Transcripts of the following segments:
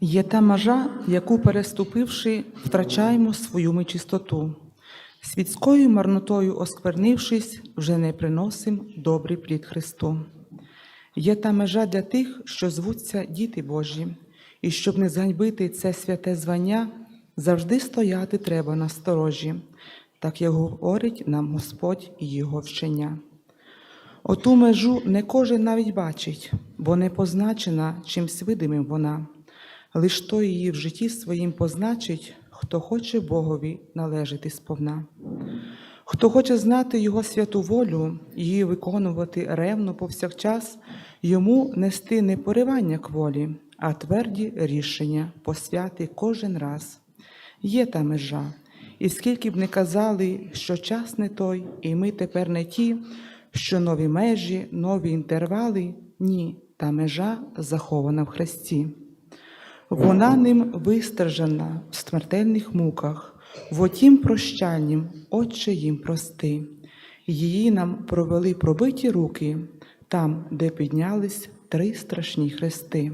Є та межа, яку переступивши, втрачаємо свою ми чистоту. Світською марнотою осквернившись, вже не приносим добрий плід Христу. Є та межа для тих, що звуться діти Божі, і щоб не зганьбити це святе звання, завжди стояти треба на сторожі, так як говорить нам Господь і Його вчення. Оту межу не кожен навіть бачить, бо не позначена чимсь видимим вона. Лиш то її в житті своїм позначить, хто хоче Богові належати сповна. Хто хоче знати Його святу волю, її виконувати ревно повсякчас, йому нести не поривання кволі, а тверді рішення посвяти кожен раз. Є та межа, і скільки б не казали, що час не той, і ми тепер не ті, що нові межі, нові інтервали, ні, та межа захована в Христі. Вона ним вистражена в смертельних муках, в отім прощальнім, Отче їм прости. Її нам провели пробиті руки, там, де піднялись три страшні хрести.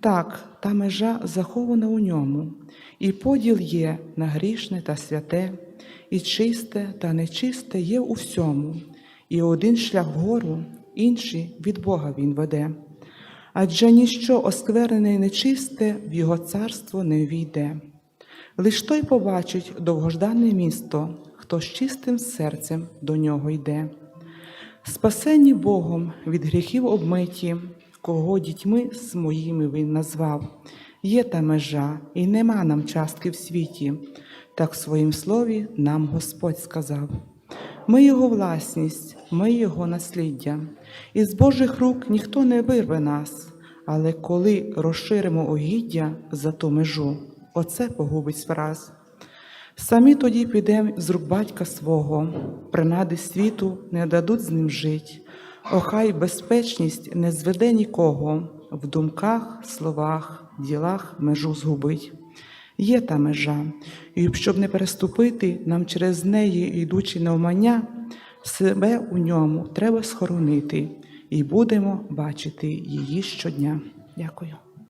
Так, та межа захована у ньому, і поділ є на грішне та святе, і чисте та нечисте є у всьому, і один шлях вгору, інший від Бога він веде. Адже ніщо осквернене і нечисте в його царство не війде. Лиш той побачить довгождане місто, хто з чистим серцем до нього йде. Спасені Богом від гріхів обмиті, кого дітьми своїми він назвав. Є та межа, і нема нам частки в світі, так в своїм слові нам Господь сказав. Ми Його власність, ми Його насліддя, і з Божих рук ніхто не вирве нас, але коли розширимо огіддя за ту межу, оце погубить враз. Самі тоді підемо з рук батька свого, принади світу не дадуть з ним жить. Охай безпечність не зведе нікого, в думках, словах, ділах межу згубить. Є та межа, і щоб не переступити нам через неї, йдучи навмання, себе у ньому треба схоронити, і будемо бачити її щодня. Дякую.